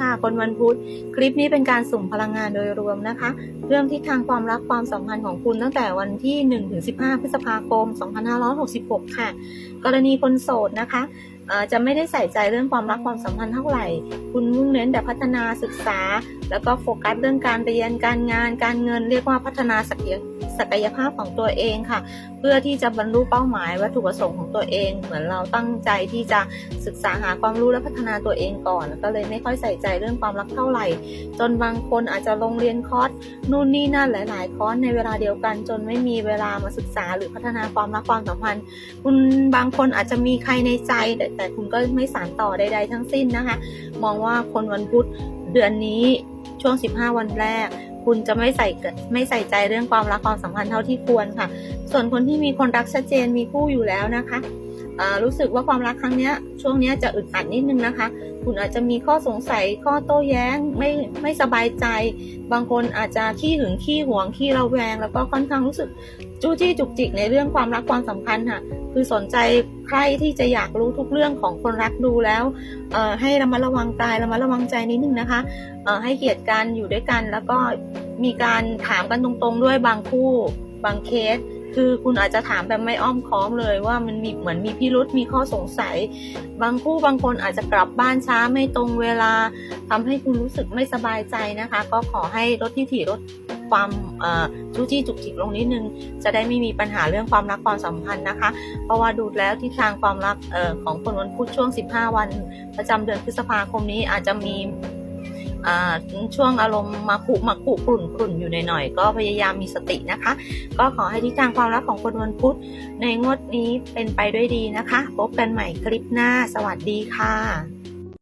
ค่ะคนวันพุธคลิปนี้เป็นการสุ่มพลังงานโดยรวมนะคะ เรื่องทิศทางความรักความสัมพันธ์ของคุณตั้งแต่วันที่1ถึง15 พฤษภาคม 2566 ค่ะ กรณีคนโสดนะคะ จะไม่ได้ใส่ใจเรื่องความรักความสัมพันธ์เท่าไหร่ คุณมุ่งเน้นแต่พัฒนาศึกษา แล้วก็โฟกัสเรื่องการเรียนการงาน การเงินเรียกว่าพัฒนาศักยศักยภาพของตัวเองค่ะ เพื่อที่จะบรรลุเป้าหมายวัตถุประสงค์ของตัวเอง เหมือนเราตั้งใจที่จะศึกษาหาความรู้และพัฒนาตัวเองก่อนก็เลยไม่ค่อยใส่ใจเรื่องความรักเท่าไหร่ จนบางคนอาจจะลงเรียนคอร์สนู่นนี่นั่นหลาย ๆ คอร์สในเวลาเดียวกัน จนไม่มีเวลามาศึกษาหรือพัฒนาความรักความสัมพันธ์ คุณบางคนอาจจะมีใครในใจแต่แต่คุณก็ไม่สานต่อใด ๆ ทั้งสิ้นนะคะ มองว่าคนวันพุธเดือนนี้ช่วง 15 วันแรก คุณจะไม่ใส่ไม่ใส่ใจเรื่องความรักความสัมพันธ์เท่าที่ควรค่ะ ส่วนคนที่มีคนรักชัดเจนมีคู่อยู่แล้วนะคะ รู้สึกว่าความรักครั้งเนี้ยช่วงเนี้ยจะอึดอัดนิดนึงนะคะ คุณอาจจะมีข้อสงสัยข้อโต้แย้งไม่ไม่สบายใจ บางคนอาจจะขี้หึงขี้หวงขี้ระแวง แล้วก็ค่อนข้างรู้สึกจู้จี้จุกจิกในเรื่องความรักความสัมพันธ์ค่ะ คือสนใจใครที่จะอยากรู้ทุกเรื่องของคนรักดูแล้วให้ระมัดระวังกายระมัดระวังใจนิดนึงนะคะให้เกียรติกันอยู่ด้วยกัน แล้วก็มีการถามกันตรงๆด้วยบางคู่บางเคส คือคุณอาจจะถามแบบไม่อ้อมค้อมเลยว่ามันมีเหมือนมีพิรุษมีข้อสงสัย บางคู่บางคนอาจจะกลับบ้านช้าไม่ตรงเวลาทำให้คุณรู้สึกไม่สบายใจนะคะ ก็ขอให้ลดที่ถี่ลดความเอ่อจู้จี้จุกจิกลงนิดนึง จะได้ไม่มีปัญหาเรื่องความรักความสัมพันธ์นะคะ เพราะว่าดูแล้วที่ทางความรักอของคนวันพุธช่วง 15 วัน ประจำเดือนพฤษภาคมนี้อาจจะมี ช่วงอารมณ์มาขุมาขุกลุ่นกลุ่นอยู่หน่อยๆก็พยายามมีสตินะคะ ก็ขอให้ทิศทางความรักของคนวันพุธในงวดนี้เป็นไปด้วยดีนะคะ พบกันใหม่คลิปหน้า สวัสดีค่ะ